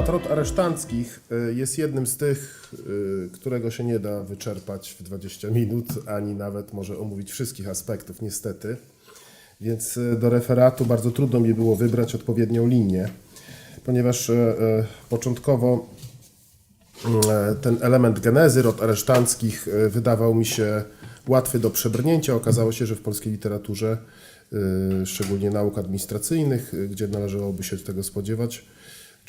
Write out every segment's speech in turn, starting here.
Temat rot aresztanckich y, jest jednym z tych, y, którego się nie da wyczerpać w 20 minut, ani nawet może omówić wszystkich aspektów, niestety. Więc y, do referatu bardzo trudno mi było wybrać odpowiednią linię, ponieważ początkowo y, ten element genezy rot aresztanckich wydawał mi się łatwy do przebrnięcia. Okazało się, że w polskiej literaturze, szczególnie nauk administracyjnych, gdzie należałoby się tego spodziewać,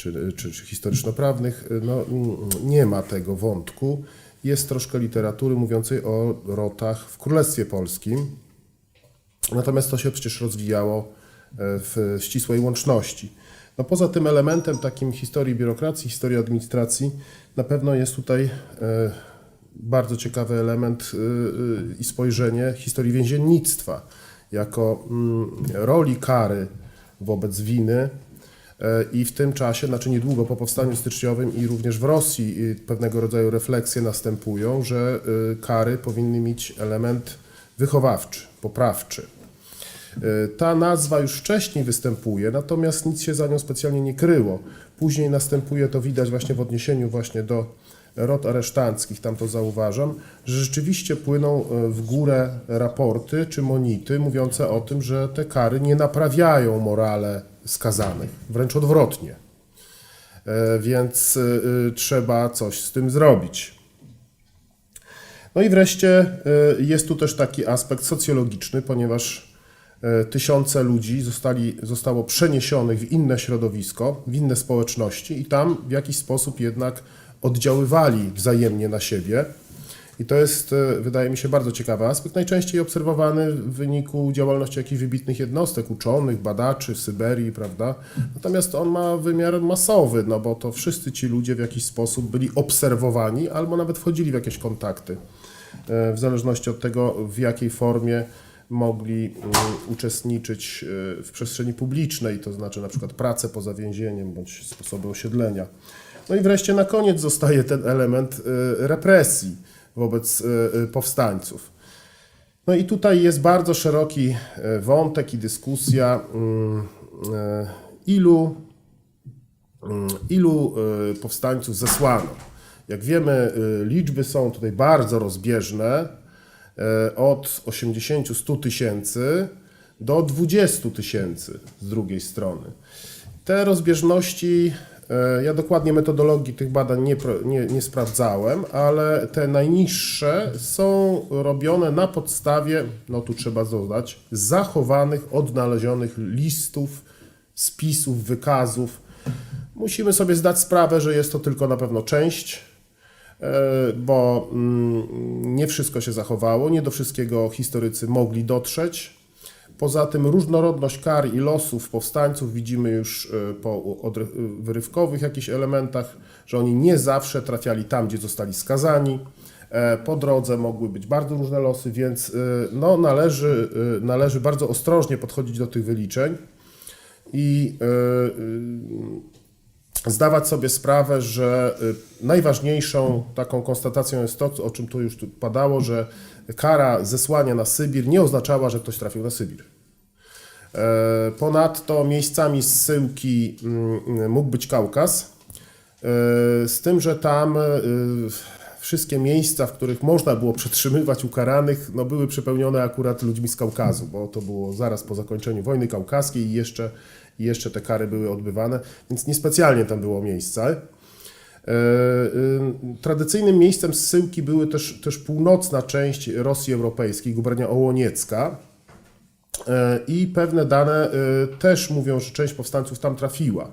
czy, czy, czy historyczno-prawnych, y, no, mm, nie ma tego wątku. Jest troszkę literatury mówiącej o rotach w Królestwie Polskim, natomiast to się przecież rozwijało e, w ścisłej łączności. No poza tym elementem takim historii biurokracji, historii administracji, na pewno jest tutaj e, bardzo ciekawy element y, y, i spojrzenie historii więziennictwa jako mm, roli kary wobec winy I w tym czasie, znaczy niedługo po powstaniu styczniowym i również w Rosji y, pewnego rodzaju refleksje następują, że y, kary powinny mieć element wychowawczy, poprawczy. Y, Ta nazwa już wcześniej występuje, natomiast nic się za nią specjalnie nie kryło. Później następuje to widać właśnie w odniesieniu właśnie do rot aresztanckich, tam to zauważam, że rzeczywiście płyną y, w górę raporty czy monity mówiące o tym, że te kary nie naprawiają morale skazanych, wręcz odwrotnie. E, Więc y, trzeba coś z tym zrobić. No i wreszcie jest tu też taki aspekt socjologiczny, ponieważ tysiące ludzi zostali, zostało przeniesionych w inne środowisko, w inne społeczności i tam w jakiś sposób jednak oddziaływali wzajemnie na siebie. I to jest, y, wydaje mi się, bardzo ciekawy aspekt, najczęściej obserwowany w wyniku działalności jakichś wybitnych jednostek, uczonych, badaczy w Syberii, prawda? Natomiast on ma wymiar masowy, no bo to wszyscy ci ludzie w jakiś sposób byli obserwowani albo nawet wchodzili w jakieś kontakty, e, w zależności od tego, w jakiej formie mogli mm, uczestniczyć e, w przestrzeni publicznej, to znaczy na przykład pracę poza więzieniem bądź sposoby osiedlenia. No i wreszcie na koniec zostaje ten element e, represji wobec e, e, powstańców. No i tutaj jest bardzo szeroki wątek i dyskusja, ilu, ilu powstańców zesłano. Jak wiemy, liczby są tutaj bardzo rozbieżne, od 80-100 tysięcy do 20 tysięcy z drugiej strony. Te rozbieżności, ja dokładnie metodologii tych badań nie, nie, nie sprawdzałem, ale te najniższe są robione na podstawie, no tu trzeba dodać, zachowanych, odnalezionych listów, spisów, wykazów. Musimy sobie zdać sprawę, że jest to tylko na pewno część e, bo mm, nie wszystko się zachowało, nie do wszystkiego historycy mogli dotrzeć. Poza tym różnorodność kar i losów powstańców widzimy już e, po wyrywkowych jakichś elementach, że oni nie zawsze trafiali tam, gdzie zostali skazani. E, Po drodze mogły być bardzo różne losy, więc e, no, należy, należy bardzo ostrożnie podchodzić do tych wyliczeń i zdawać sobie sprawę, że najważniejszą taką konstatacją jest to, o czym tu już padało, że kara zesłania na Sybir nie oznaczała, że ktoś trafił na Sybir. E, Ponadto miejscami zsyłki mm, mógł być Kaukaz, e, z tym, że tam e, wszystkie miejsca, w których można było przetrzymywać ukaranych, no były przepełnione akurat ludźmi z Kaukazu, bo to było zaraz po zakończeniu wojny kaukaskiej i jeszcze, jeszcze te kary były odbywane, więc niespecjalnie tam było miejsca. Tradycyjnym miejscem zsyłki były też, też północna część Rosji Europejskiej, gubernia Ołoniecka. E, I pewne dane e, też mówią, że część powstańców tam trafiła.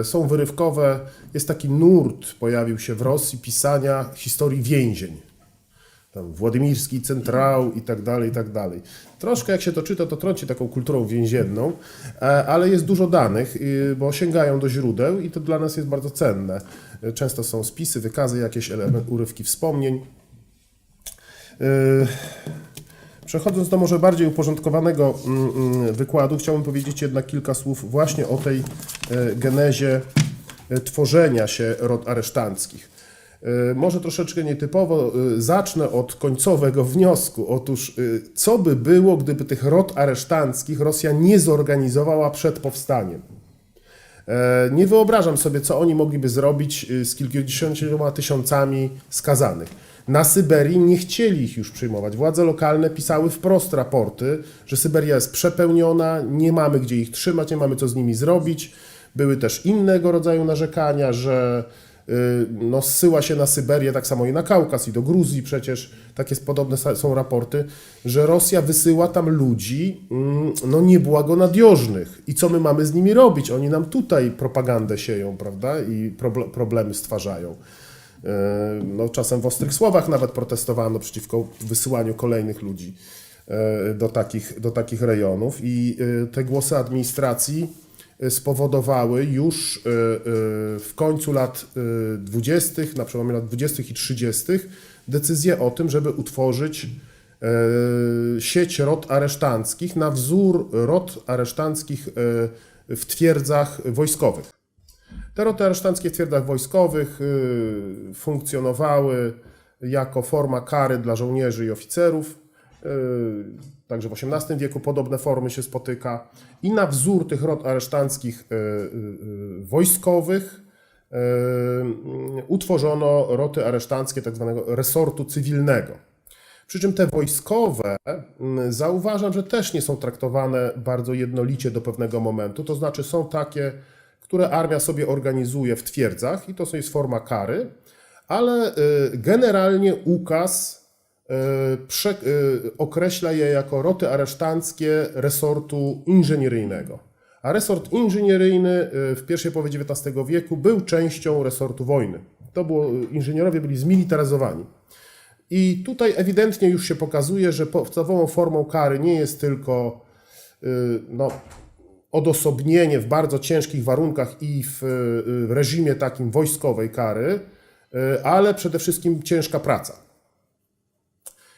E, Są wyrywkowe, jest taki nurt, pojawił się w Rosji pisania historii więzień. Tam Władimirski, Centrał i tak dalej, i tak dalej. Troszkę jak się to czyta, to trąci taką kulturą więzienną, ale jest dużo danych, bo sięgają do źródeł i to dla nas jest bardzo cenne. Często są spisy, wykazy, jakieś element, urywki wspomnień. E, Przechodząc do może bardziej uporządkowanego mm, mm, wykładu, chciałbym powiedzieć jednak kilka słów właśnie o tej e, genezie e, tworzenia się rot aresztanckich. E, Może troszeczkę nietypowo zacznę od końcowego wniosku. Otóż, co by było, gdyby tych rot aresztanckich Rosja nie zorganizowała przed powstaniem? Nie wyobrażam sobie, co oni mogliby zrobić z kilkudziesięcioma tysiącami skazanych. Na Syberii nie chcieli ich już przyjmować. Władze lokalne pisały wprost raporty, że Syberia jest przepełniona, nie mamy gdzie ich trzymać, nie mamy co z nimi zrobić. Były też innego rodzaju narzekania, że y, no, zsyła się na Syberię, tak samo i na Kaukaz, i do Gruzji przecież, takie podobne są raporty, że Rosja wysyła tam ludzi mm, no, niebłagonadiożnych. I co my mamy z nimi robić? Oni nam tutaj propagandę sieją, prawda? I proble- problemy stwarzają. E, No, czasem w ostrych słowach nawet protestowano przeciwko wysyłaniu kolejnych ludzi e, do takich, do takich rejonów i e, te głosy administracji spowodowały już w końcu lat e, 20., na przełomie lat 20. i 30. decyzję o tym, żeby utworzyć sieć rot aresztanckich na wzór rot aresztanckich w twierdzach wojskowych. Te roty aresztanckie w twierdzach wojskowych y, funkcjonowały jako forma kary dla żołnierzy i oficerów. Y, Także w XVIII wieku podobne formy się spotyka. I na wzór tych rot aresztanckich y, wojskowych utworzono roty aresztanckie tak zwanego resortu cywilnego. Przy czym te wojskowe, zauważam, że też nie są traktowane bardzo jednolicie do pewnego momentu. To znaczy są takie, które armia sobie organizuje w twierdzach i to jest forma kary, ale y, generalnie ukaz y, y, określa je jako roty aresztanckie resortu inżynieryjnego. A resort inżynieryjny w pierwszej połowie XIX wieku był częścią resortu wojny. To było, inżynierowie byli zmilitaryzowani. I tutaj ewidentnie już się pokazuje, że podstawową formą kary nie jest tylko no, odosobnienie w bardzo ciężkich warunkach i w y, w reżimie takim wojskowej kary, y, ale przede wszystkim ciężka praca.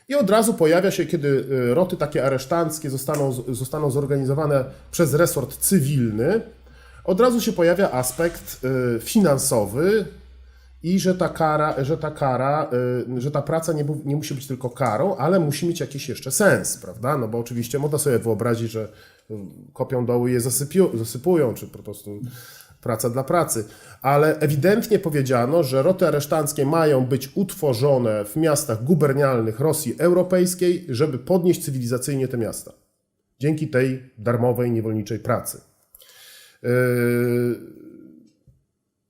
I od razu pojawia się, kiedy y, roty takie aresztanckie zostaną, zostaną zorganizowane przez resort cywilny, od razu się pojawia aspekt y, finansowy i że ta kara, że ta, kara, y, że ta praca nie, nie musi być tylko karą, ale musi mieć jakiś jeszcze sens, prawda? No bo oczywiście można sobie wyobrazić, że y, kopią doły je zasypują, czy po prostu praca dla pracy. Ale ewidentnie powiedziano, że roty aresztanckie mają być utworzone w miastach gubernialnych Rosji Europejskiej, żeby podnieść cywilizacyjnie te miasta. Dzięki tej darmowej, niewolniczej pracy. Yy,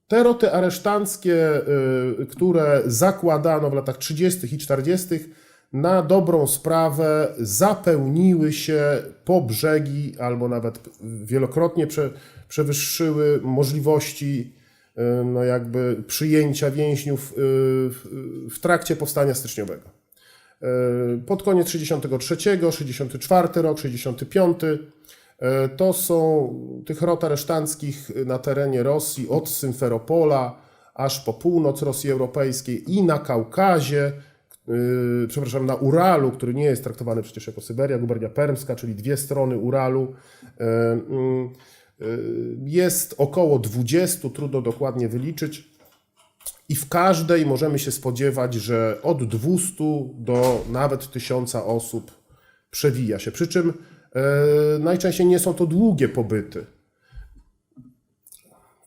te roty aresztanckie, y, które zakładano w latach 30. i 40., na dobrą sprawę zapełniły się po brzegi, albo nawet wielokrotnie prze, przewyższyły możliwości y, no jakby przyjęcia więźniów y, w, trakcie powstania styczniowego. Y, Pod koniec 63, 64 rok, 65 E, To są tych rot aresztanckich na terenie Rosji od Symferopola aż po północ Rosji Europejskiej i na Kaukazie, yy, przepraszam, na Uralu, który nie jest traktowany przecież jako Syberia, gubernia permska, czyli dwie strony Uralu. Yy, yy, Jest około 20, trudno dokładnie wyliczyć. I w każdej możemy się spodziewać, że od 200 do nawet 1000 osób przewija się. Przy czym e, najczęściej nie są to długie pobyty.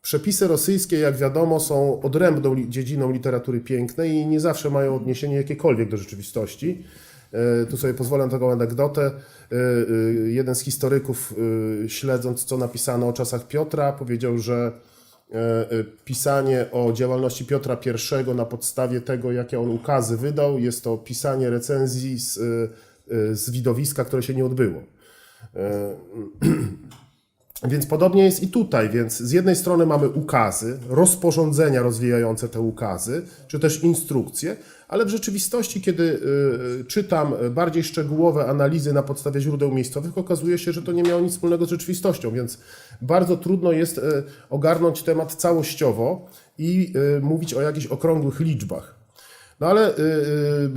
Przepisy rosyjskie, jak wiadomo, są odrębną dziedziną literatury pięknej i nie zawsze mają odniesienie jakiekolwiek do rzeczywistości. E, Tu sobie pozwolę taką anegdotę. E, e, Jeden z historyków, śledząc co napisano o czasach Piotra, powiedział, że pisanie o działalności Piotra I na podstawie tego, jakie on ukazy wydał, jest to pisanie recenzji z, z widowiska, które się nie odbyło. Więc podobnie jest i tutaj, więc z jednej strony mamy ukazy, rozporządzenia rozwijające te ukazy, czy też instrukcje, ale w rzeczywistości, kiedy y, y, czytam bardziej szczegółowe analizy na podstawie źródeł miejscowych, okazuje się, że to nie miało nic wspólnego z rzeczywistością, więc bardzo trudno jest y, ogarnąć temat całościowo i mówić o jakichś okrągłych liczbach. No ale y,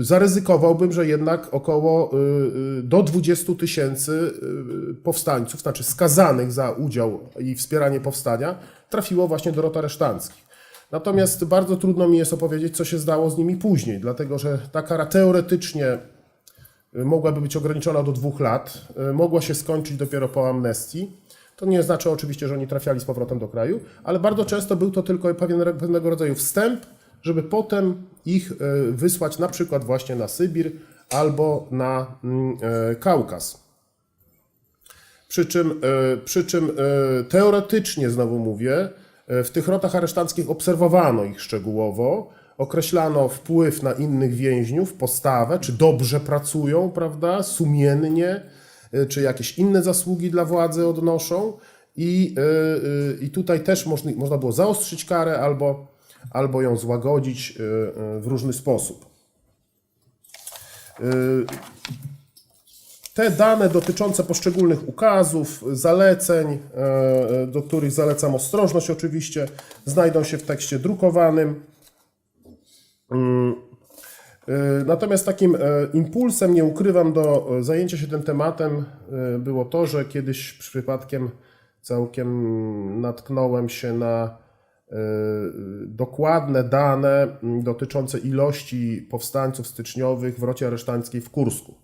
y, zaryzykowałbym, że jednak około y, y, do 20 tysięcy powstańców, znaczy skazanych za udział i wspieranie powstania, trafiło właśnie do rot aresztanckich. Natomiast bardzo trudno mi jest opowiedzieć, co się zdało z nimi później, dlatego że ta kara teoretycznie mogłaby być ograniczona do dwóch lat, mogła się skończyć dopiero po amnestii. To nie znaczy oczywiście, że oni trafiali z powrotem do kraju, ale bardzo często był to tylko pewien, pewnego rodzaju wstęp, żeby potem ich e, wysłać na przykład właśnie na Sybir albo na mm, e, Kaukaz. Przy czym, e, przy czym teoretycznie, znowu mówię, w tych rotach aresztanckich obserwowano ich szczegółowo, określano wpływ na innych więźniów, postawę, czy dobrze pracują, prawda, sumiennie, czy jakieś inne zasługi dla władzy odnoszą. I, i tutaj też można było zaostrzyć karę albo, albo ją złagodzić e, e, w różny sposób. E, te dane dotyczące poszczególnych ukazów, zaleceń, do których zalecam ostrożność oczywiście, znajdą się w tekście drukowanym. Natomiast takim e, impulsem, nie ukrywam, do e, zajęcia się tym tematem e, było to, że kiedyś przypadkiem całkiem natknąłem się na dokładne dane dotyczące ilości powstańców styczniowych w rocie aresztanckiej w Kursku.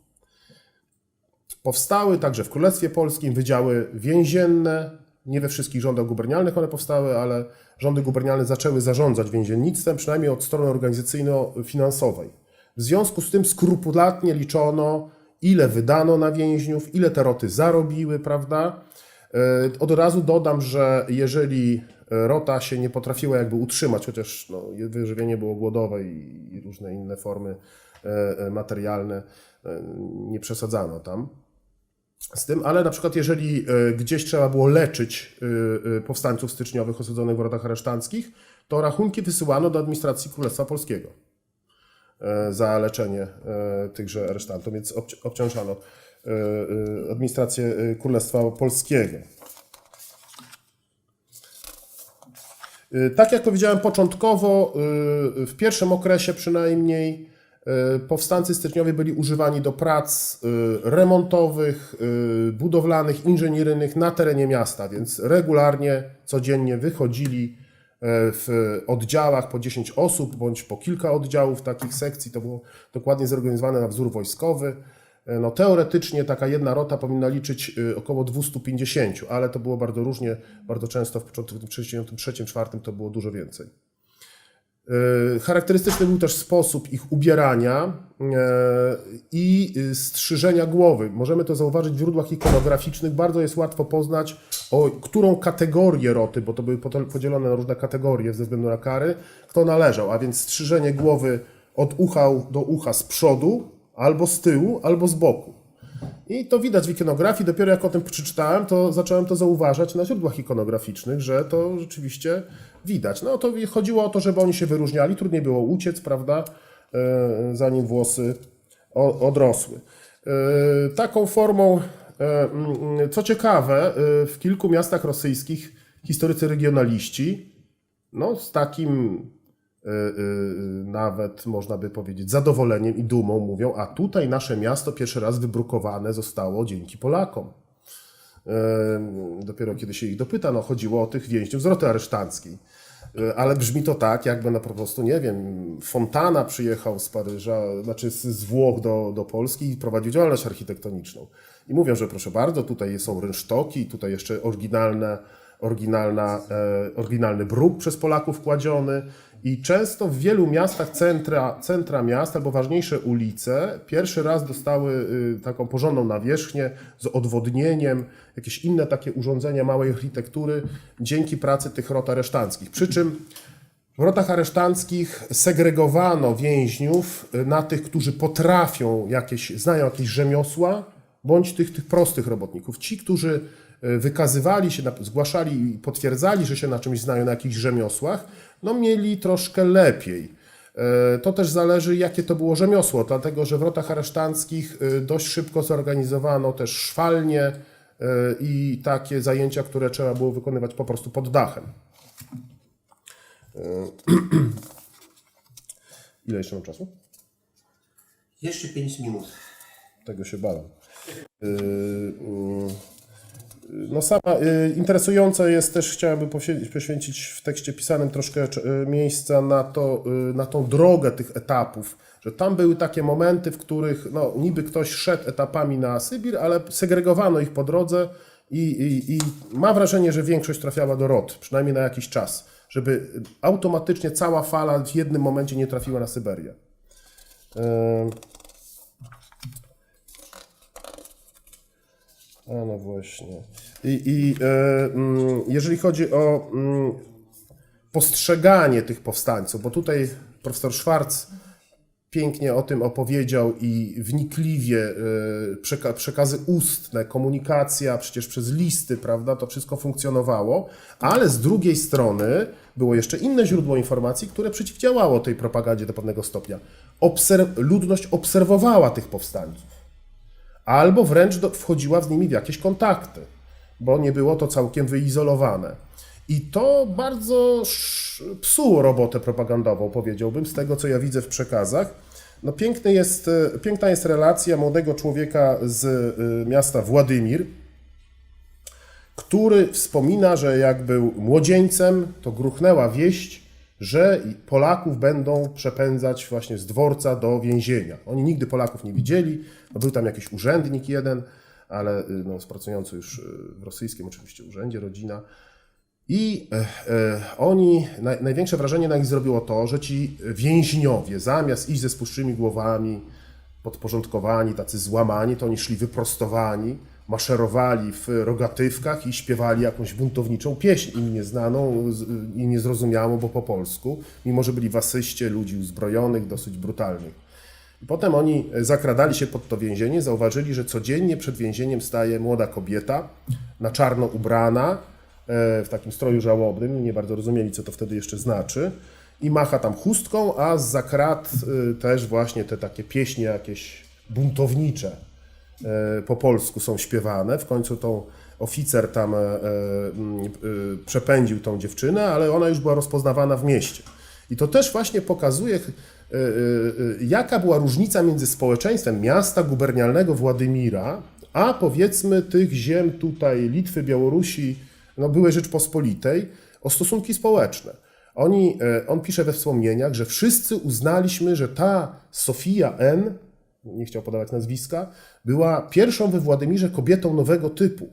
Powstały także w Królestwie Polskim wydziały więzienne. Nie we wszystkich rządach gubernialnych one powstały, ale rządy gubernialne zaczęły zarządzać więziennictwem, przynajmniej od strony organizacyjno-finansowej. W związku z tym skrupulatnie liczono, ile wydano na więźniów, ile te roty zarobiły, prawda? E, Od razu dodam, że jeżeli rota się nie potrafiła jakby utrzymać, chociaż no, wyżywienie było głodowe i i różne inne formy e, e, materialne, e, nie przesadzano tam z tym, ale na przykład jeżeli gdzieś trzeba było leczyć powstańców styczniowych osadzonych w rotach aresztanckich, to rachunki wysyłano do administracji Królestwa Polskiego za leczenie tychże aresztantów, więc obci- obciążano administrację Królestwa Polskiego. Tak jak powiedziałem początkowo, y, w pierwszym okresie przynajmniej y, powstańcy styczniowi byli używani do prac y, remontowych, y, budowlanych, inżynieryjnych na terenie miasta, więc regularnie, codziennie wychodzili w oddziałach po 10 osób bądź po kilka oddziałów takich sekcji. To było dokładnie zorganizowane na wzór wojskowy. E, No, teoretycznie taka jedna rota powinna liczyć y, około 250, ale to było bardzo różnie. Bardzo często w początku w tym 63-4 to było dużo więcej. E, Charakterystyczny był też sposób ich ubierania e, i strzyżenia głowy. Możemy to zauważyć w źródłach ikonograficznych. Bardzo jest łatwo poznać, o którą kategorię roty, bo to były podzielone na różne kategorie ze względu na kary, kto należał. A więc strzyżenie głowy od ucha do ucha z przodu, albo z tyłu, albo z boku. I to widać w ikonografii. Dopiero jak o tym przeczytałem, to zacząłem to zauważać na źródłach ikonograficznych, że to rzeczywiście widać. No to chodziło o to, żeby oni się wyróżniali. Trudniej było uciec, prawda, e, zanim włosy odrosły. E, Taką formą, e, mm, co ciekawe, w kilku miastach rosyjskich historycy regionaliści, no z takim nawet można by powiedzieć zadowoleniem i dumą mówią, a tutaj nasze miasto pierwszy raz wybrukowane zostało dzięki Polakom. Y, Dopiero kiedy się ich dopytano, chodziło o tych więźniów z roty aresztanckiej. Y, Ale brzmi to tak, jakby no po prostu, nie wiem, Fontana przyjechał z Paryża, znaczy z Włoch do, do Polski i prowadził działalność architektoniczną. I mówią, że proszę bardzo, tutaj są rynsztoki, tutaj jeszcze oryginalne, oryginalna, e, oryginalny bruk przez Polaków kładziony. I często w wielu miastach centra, centra miast albo ważniejsze ulice pierwszy raz dostały y, taką porządną nawierzchnię z odwodnieniem, jakieś inne takie urządzenia małej architektury dzięki pracy tych rot aresztanckich. Przy czym w rotach aresztanckich segregowano więźniów y, na tych, którzy potrafią jakieś, znają jakieś rzemiosła, bądź tych, tych prostych robotników. Ci, którzy wykazywali się, zgłaszali i potwierdzali, że się na czymś znają, na jakichś rzemiosłach, no mieli troszkę lepiej. E, To też zależy, jakie to było rzemiosło, dlatego że w rotach aresztanckich y, dość szybko zorganizowano też szwalnie i takie zajęcia, które trzeba było wykonywać po prostu pod dachem. Ile jeszcze mam czasu? Jeszcze 5 minut. Tego się bałem. Yy, yy, No sama yy, interesujące jest też, chciałbym poświęcić, w tekście pisanym troszkę yy, miejsca na, to, yy, na tą drogę tych etapów, że tam były takie momenty, w których no, niby ktoś szedł etapami na Sybir, ale segregowano ich po drodze i, i, i wrażenie, że większość trafiała do rot, przynajmniej na jakiś czas, żeby automatycznie cała fala w jednym momencie nie trafiła na Syberię. A no właśnie. I, i e, mm, jeżeli chodzi o mm, postrzeganie tych powstańców, bo tutaj profesor Schwarz pięknie o tym opowiedział i wnikliwie e, przeka- przekazy ustne, komunikacja przecież przez listy, prawda, to wszystko funkcjonowało, ale z drugiej strony było jeszcze inne źródło informacji, które przeciwdziałało tej propagandzie do pewnego stopnia. Obser- ludność obserwowała tych powstańców albo wręcz do, wchodziła z nimi w jakieś kontakty, bo nie było to całkiem wyizolowane. I to bardzo psuło robotę propagandową, powiedziałbym, z tego co ja widzę w przekazach. No piękny jest, e, piękna jest relacja młodego człowieka z e, miasta Władimir, który wspomina, że jak był młodzieńcem, to gruchnęła wieść, że Polaków będą przepędzać właśnie z dworca do więzienia. Oni nigdy Polaków nie widzieli. No, był tam jakiś urzędnik jeden, ale y, no, pracujący już y, w rosyjskim oczywiście urzędzie, rodzina. I e, e, oni, naj, największe wrażenie na nich zrobiło to, że ci więźniowie, zamiast iść ze spuszczymi głowami, podporządkowani, tacy złamani, to oni szli wyprostowani, maszerowali w rogatywkach i śpiewali jakąś buntowniczą pieśń im nieznaną i niezrozumiałą, bo po polsku, mimo że byli w asyście ludzi uzbrojonych, dosyć brutalnych. Potem oni zakradali się pod to więzienie, zauważyli, że codziennie przed więzieniem staje młoda kobieta, na czarno ubrana, e, w takim stroju żałobnym, nie bardzo rozumieli, co to wtedy jeszcze znaczy, i macha tam chustką, a z zakrat e, też właśnie te takie pieśnie jakieś buntownicze po polsku są śpiewane. W końcu tą oficer tam e, e, e, przepędził tą dziewczynę, ale ona już była rozpoznawana w mieście. I to też właśnie pokazuje, e, e, e, jaka była różnica między społeczeństwem miasta gubernialnego Władimira, a powiedzmy tych ziem tutaj Litwy, Białorusi, no byłej Rzeczpospolitej, o stosunki społeczne. Oni, e, on pisze we wspomnieniach, że wszyscy uznaliśmy, że ta Sofia N., nie chciał podawać nazwiska, była pierwszą we Władymirze kobietą nowego typu.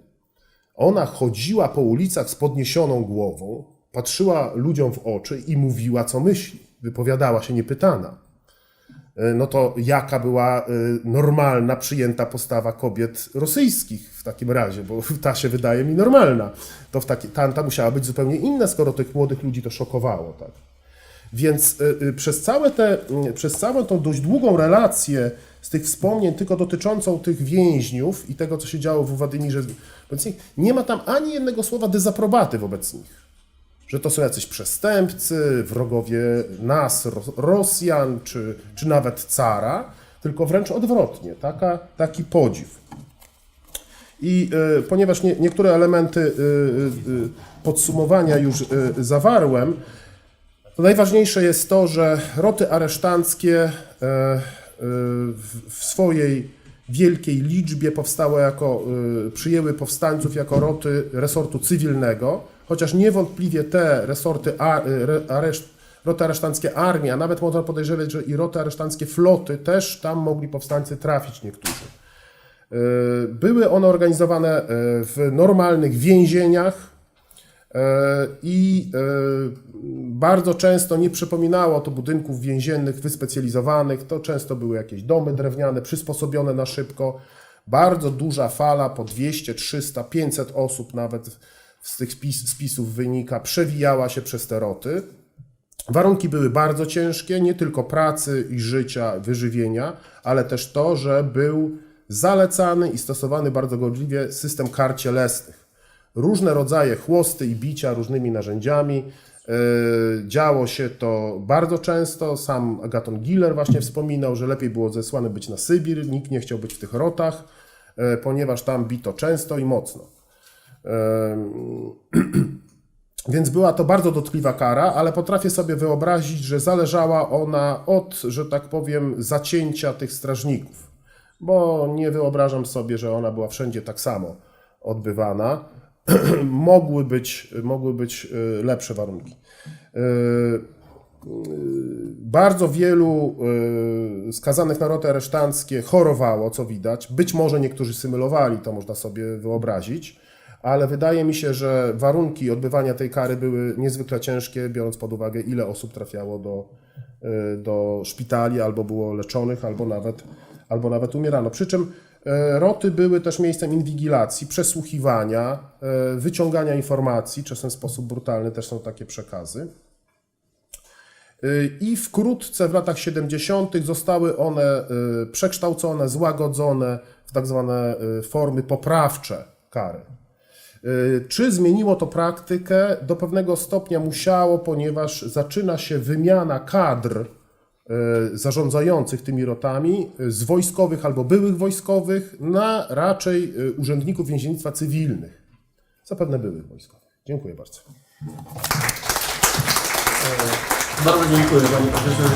Ona chodziła po ulicach z podniesioną głową, patrzyła ludziom w oczy i mówiła, co myśli. Wypowiadała się niepytana. E, No to jaka była e, normalna, przyjęta postawa kobiet rosyjskich w takim razie, bo ta się wydaje mi normalna. To w taki, ta, ta musiała być zupełnie inna, skoro tych młodych ludzi to szokowało. Tak? Więc y, przez, całe te, przez całą tą dość długą relację z tych wspomnień, tylko dotyczącą tych więźniów i tego, co się działo w Władymirze, wobec nich, nie ma tam ani jednego słowa dezaprobaty wobec nich. Że to są jacyś przestępcy, wrogowie nas, Ro- Rosjan, czy, czy nawet cara, tylko wręcz odwrotnie, taka, taki podziw. I y, ponieważ nie, niektóre elementy y, y, y, podsumowania już y, zawarłem, to najważniejsze jest to, że roty aresztanckie e, w swojej wielkiej liczbie powstały jako, e, przyjęły powstańców jako roty resortu cywilnego, chociaż niewątpliwie te resorty, re- areszt, roty aresztanckie armii, a nawet można podejrzewać, że i roty aresztanckie floty też tam mogli powstańcy trafić niektórzy. E, Były one organizowane w normalnych więzieniach, I bardzo często nie przypominało to budynków więziennych wyspecjalizowanych, to często były jakieś domy drewniane, przysposobione na szybko. Bardzo duża fala, po 200, 300, 500 osób nawet z tych spis, spisów wynika, przewijała się przez te roty. Warunki były bardzo ciężkie, nie tylko pracy i życia, wyżywienia, ale też to, że był zalecany i stosowany bardzo gorliwie system kar cielesnych. Różne rodzaje chłosty i bicia różnymi narzędziami. Yy, Działo się to bardzo często. Sam Agaton Giller właśnie wspominał, że lepiej było zesłany być na Sybir, nikt nie chciał być w tych rotach, yy, ponieważ tam bito często i mocno. Więc była to bardzo dotkliwa kara, ale potrafię sobie wyobrazić, że zależała ona od, że tak powiem, zacięcia tych strażników. Bo nie wyobrażam sobie, że ona była wszędzie tak samo odbywana. mogły, być, mogły być y, lepsze warunki. Y, y, Bardzo wielu skazanych na roty aresztanckie chorowało, co widać. Być może niektórzy symulowali, to można sobie wyobrazić. ale wydaje mi się, że warunki odbywania tej kary były niezwykle ciężkie, biorąc pod uwagę, ile osób trafiało do, do szpitali, albo było leczonych, albo nawet, albo nawet umierano. Przy czym e, roty były też miejscem inwigilacji, przesłuchiwania, e, wyciągania informacji, czasem w sposób brutalny też są takie przekazy. Y, I wkrótce w latach 70. zostały one przekształcone, złagodzone w tak zwane formy poprawcze kary. Czy zmieniło to praktykę? Do pewnego stopnia musiało, ponieważ zaczyna się wymiana kadr zarządzających tymi rotami y, z wojskowych albo byłych wojskowych na raczej y, urzędników więziennictwa cywilnych. Zapewne byłych wojskowych. Dziękuję bardzo. Bardzo dziękuję Panie Profesorze.